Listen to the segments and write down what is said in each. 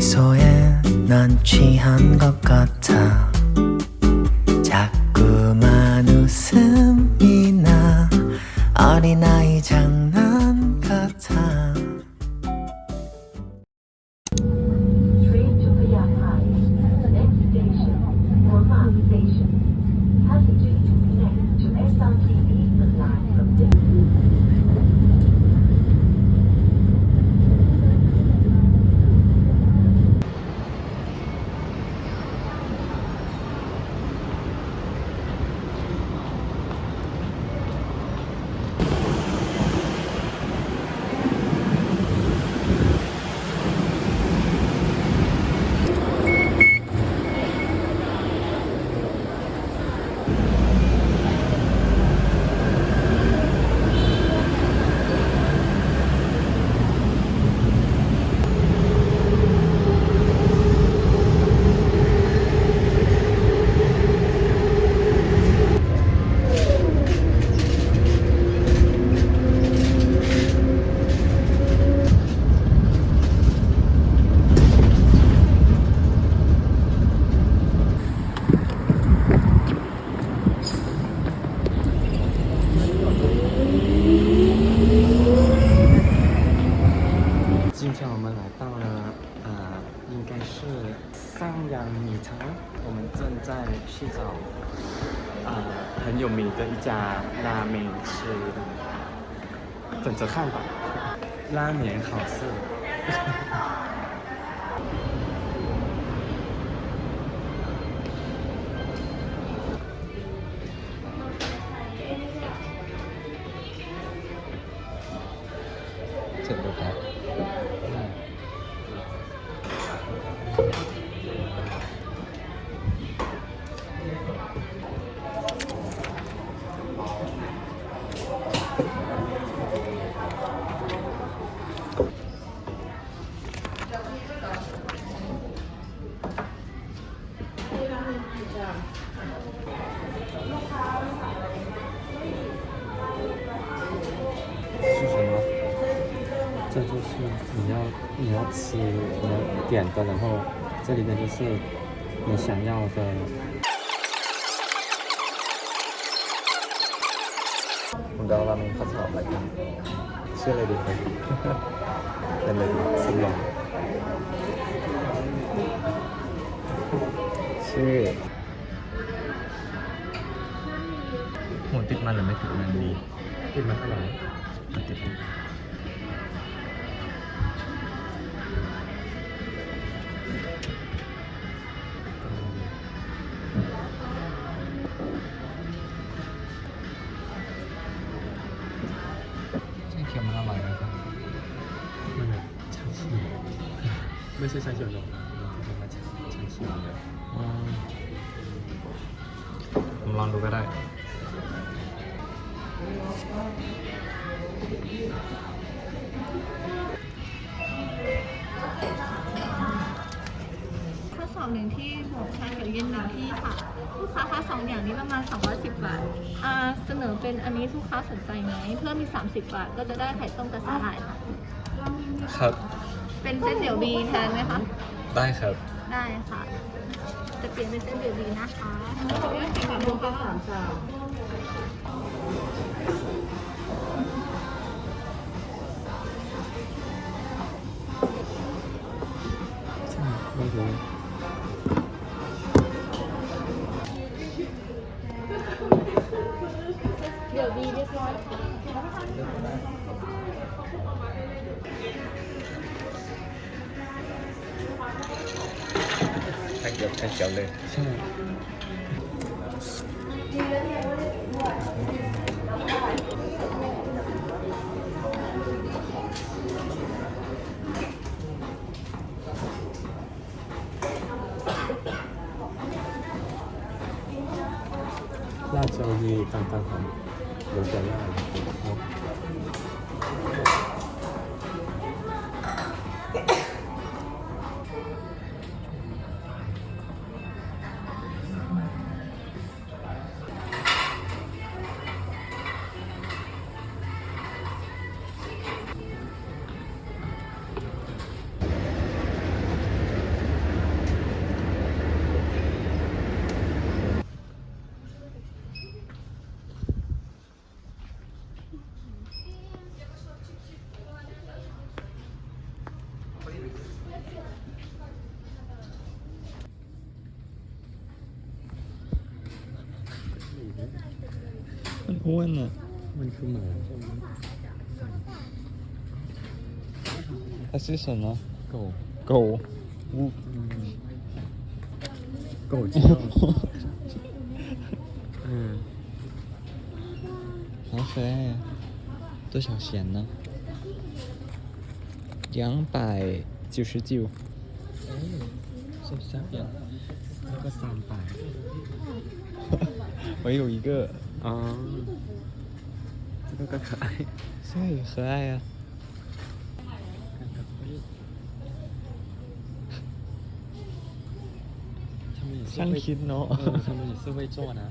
미소에 난 취한 것 같아. 자꾸만 웃음이 나. 어린아이 장 在去找呃很有名的一家拉面吃，等着看吧。拉面好吃。这个吧。点的，然后这里面就是你想要的。ผมเดาว่ามันเขาสอบอะไรกันชื่ออะไรดีครับ เป็นอะไรดีสยองชื่อหัวติดมันหรือไม่ติดมันดีติดมันเท่าไหร่มันติดมัน ไม่ใช่ชาเขียวหรอกมันคือมาชาเขียวเลยผมลองดูก็ได้ข้อสอบหนึ่งที่บวกชาเขียวเย็นหนึ่งที่ค่ะ ลูกค้าคะสองอย่างนี้ประมาณ 210 บาทอ่าเสนอเป็นอันนี้ลูกค้าสนใจไหมเพิ่มมีก30 บาท ก็จะได้ไข่ต้มกับสาหร่ายค่ะ ครับ เป็นเส้นเดี่ยวบีแทนไหมคะ ได้ครับ ได้ค่ะ จะเปลี่ยนเป็นเส้นเดี่ยวบีนะคะขออนุญาตค่ะลูกค้าสามจานใช่ไม่รู้ ชาเขียวชาเขียว มันอ้วนอ่ะ มันคือหมาใช่ไหม它是什么？狗。狗。乌。狗叫。嗯。好可爱呀、多少钱呢？两百九十九。哎，是三百，那个三百。我有一个。 อ๋อแล้วก็ขายใช่ขายอะช่างคิดเนาะทำไมซื้อว้โจ้นะ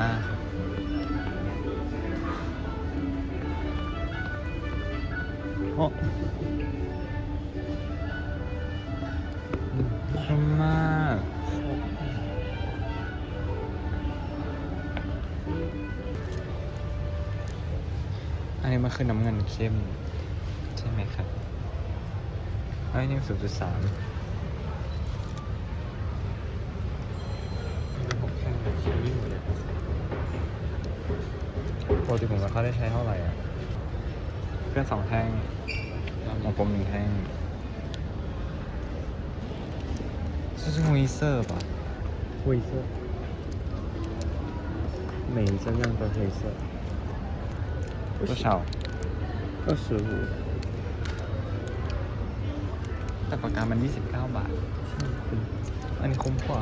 ห้าโอ้มันมากอันนี้มันคือน้ำเงินเข้ม ใช่ไหมครับอันนี้ศูนย์จุดสาม หกแท่งแบบชิ้นยิ่งเลย ปกติผมกับเขาได้ใช้เท่าไหร่อ่ะเพื่อนสองแท่งของผมหนึ่งแท่ง这是灰色吧？灰色，每一张样都灰色，多少？二十五。 แต่ปากกามัน 29 บาท อันนี้คุ้มกว่า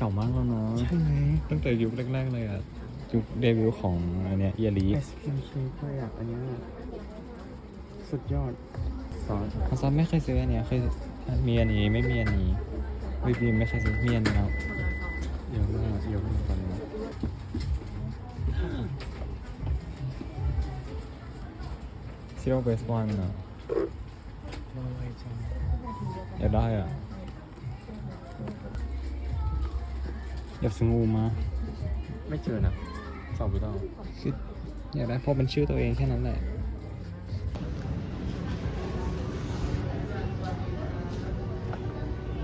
เก่ามากแล้วเนาะใช่ไหมตั้งแต่ยุคแรกๆเลยอะยุคเดบิวต์ของอันเนี้ยเอียรีไอศครีมเค้กด้วยอะอันเนี้ยสุดยอดซอสอาซอนไม่เคยซื้ออันเนี้ยเคยมีอันนี้ไม่มีอันนี้วีบีไม่เคยซื้อมีอันนี้แล้วเยอะมากเยอะมากตอนนี้ซีโร่เบสวันอะว่าอะไรจังอยากได้อะ อยากสงูมา ไม่เจอนะสอบไปต่อคืออยากได้เพราะมันชื่อตัวเองแค่นั้นแหละ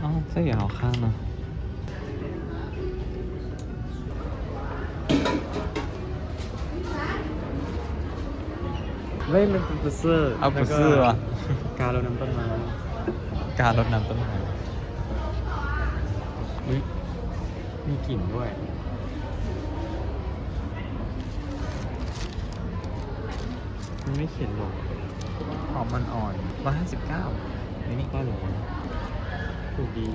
อ๋อเสียเอาข้างนะไม่มันเป็นปุซซอร์เอาปุซซอร์วะการรดน้ำต้นไม้การรดน้ำต้นไม้ มีกลิ่นด้วย มันไม่เขียนหรอกหอมมันอ่อนร้อยห้าสิบเก้านี่นี่ก็หรอถูกดี